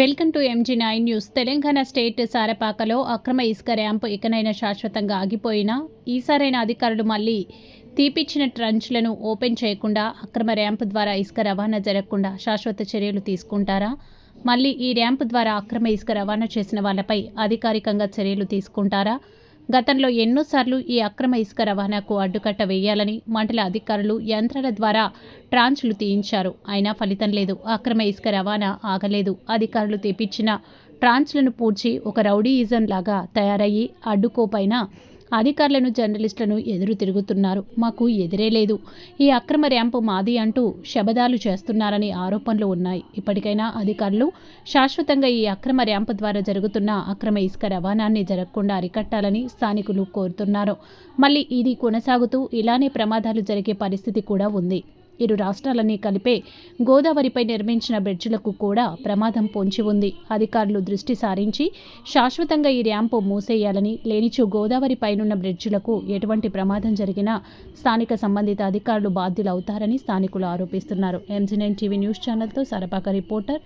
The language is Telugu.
Welcome to MG nine news. Telangana state సారపాకలో అక్రమ ఇసుక ర్యాంపు ఇకనైనా శాశ్వతంగా ఆగిపోయినా ఈసారైన అధికారులు మళ్ళీ తీపిచ్చిన ట్రంచ్లను ఓపెన్ చేయకుండా అక్రమ ర్యాంపు ద్వారా ఇసుక రవాణా జరగకుండా శాశ్వత చర్యలు తీసుకుంటారా? మళ్ళీ ఈ ర్యాంపు ద్వారా అక్రమ ఇసుక రవాణా చేసిన వాళ్ళపై అధికారికంగా చర్యలు తీసుకుంటారా? గతంలో ఎన్నోసార్లు ఈ అక్రమ ఇసుక రవాణాకు అడ్డుకట్ట వేయాలని మండల అధికారులు యంత్రాల ద్వారా ట్రాన్స్లు తీయించారు. అయినా ఫలితం లేదు. అక్రమ ఇసుక రవాణా ఆగలేదు. అధికారులు తెప్పించిన ట్రాన్స్లను పూడ్చి ఒక రౌడీయిజం లాగా తయారయ్యి అడ్డుకోపైన అధికారులను జర్నలిస్టులను ఎదురు తిరుగుతున్నారు. మాకు ఎదురే లేదు. ఈ అక్రమ ర్యాంపు మాది అంటూ శబదాలు చేస్తున్నారని ఆరోపణలు ఉన్నాయి. ఇప్పటికైనా అధికారులు శాశ్వతంగా ఈ అక్రమ ర్యాంపు ద్వారా జరుగుతున్న అక్రమ ఇసుక రవాణాన్ని జరగకుండా అరికట్టాలని స్థానికులు కోరుతున్నారు. మళ్ళీ ఇది కొనసాగుతూ ఇలానే ప్రమాదాలు జరిగే పరిస్థితి కూడా ఉంది. ఇరు రాష్ట్రాలని కలిపే గోదావరిపై నిర్మించిన బ్రిడ్జిలకు కూడా ప్రమాదం పొంచి ఉంది. అధికారులు దృష్టి సారించి శాశ్వతంగా ఈ ర్యాంపు మూసేయాలని లేనిచో గోదావరి పైనున్న బ్రిడ్జిలకు ఎటువంటి ప్రమాదం జరిగినా స్థానిక సంబంధిత అధికారులు బాధ్యులవుతారని స్థానికులు ఆరోపిస్తున్నారు. ఎంజీ నైన్ టీవీ న్యూస్ ఛానల్తో సరపాక రిపోర్టర్